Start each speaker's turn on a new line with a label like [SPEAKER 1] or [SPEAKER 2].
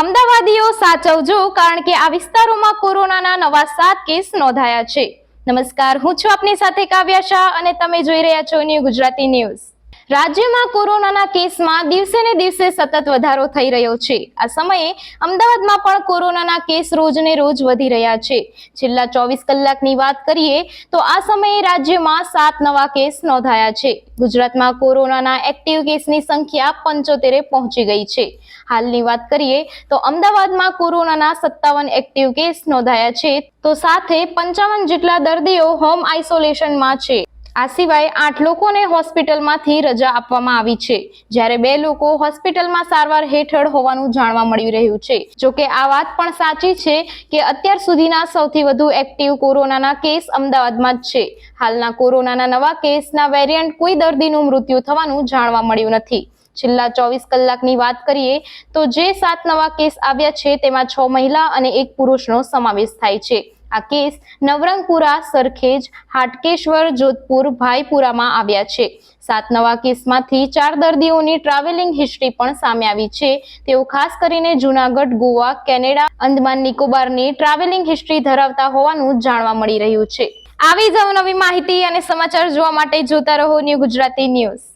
[SPEAKER 1] અમદાવાદીઓ સાચવજો, કારણ કે આ વિસ્તારોમાં કોરોનાના નવા સાત કેસ નોંધાયા છે. નમસ્કાર, હું છું આપની સાથે કાવ્યા શાહ અને તમે જોઈ રહ્યા છો ન્યૂ ગુજરાતી ન્યૂઝ. રાજ્યમાં કોરોનાના કેસમાં દિવસે ને દિવસે સતત વધારો થઈ રહ્યો છે. આ સમયે અમદાવાદમાં પણ કોરોનાના કેસ રોજ ને રોજ વધી રહ્યા છે. છેલ્લા ચોવીસ કલાકની વાત કરીએ તો આ સમયે રાજ્યમાં સાત નવા કેસ નોંધાયા છે. ગુજરાતમાં કોરોનાના એક્ટિવ કેસની સંખ્યા પંચોતેરે પહોંચી ગઈ છે. હાલની વાત કરીએ તો અમદાવાદમાં કોરોનાના સત્તાવન એક્ટિવ કેસ નોંધાયા છે. તો સાથે પંચાવન જેટલા દર્દીઓ હોમ આઇસોલેશનમાં છે. આ સિવાય આઠ લોકોને હોસ્પિટલમાંથી રજા આપવામાં આવી છે. જ્યારે બે લોકો હોસ્પિટલમાં સારવાર હેઠળ હોવાનું જાણવા મળી રહ્યું છે. જોકે આ વાત પણ સાચી છે કે અત્યાર સુધીના સૌથી વધુ એક્ટિવ કોરોનાના કેસ અમદાવાદમાં જ છે. હાલના કોરોનાના નવા કેસના વેરિયન્ટ કોઈ દર્દીનું મૃત્યુ થવાનું જાણવા મળ્યું નથી. છેલ્લા ચોવીસ કલાકની વાત કરીએ તો જે સાત નવા કેસ આવ્યા છે તેમાં છ મહિલા અને એક પુરુષનો સમાવેશ થાય છે. આ કેસ નવરંગપુરા, સરખેજ, હાટકેશ્વર, જોધપુર, ભાઈપુરામાં આવ્યા છે. સાત નવા કેસમાંથી ચાર દર્દીઓની ટ્રાવેલિંગ હિસ્ટ્રી પણ સામે આવી છે. તેઓ ખાસ કરીને જુનાગઢ, ગોવા, કેનેડા, અંદમાન, નિકોબારની ટ્રાવેલિંગ હિસ્ટ્રી ધરાવતા હોવાનું જાણવા મળી રહ્યું છે. આવી જ નવી માહિતી અને સમાચાર જોવા માટે જોતા રહો ન્યૂ ગુજરાતી ન્યૂઝ.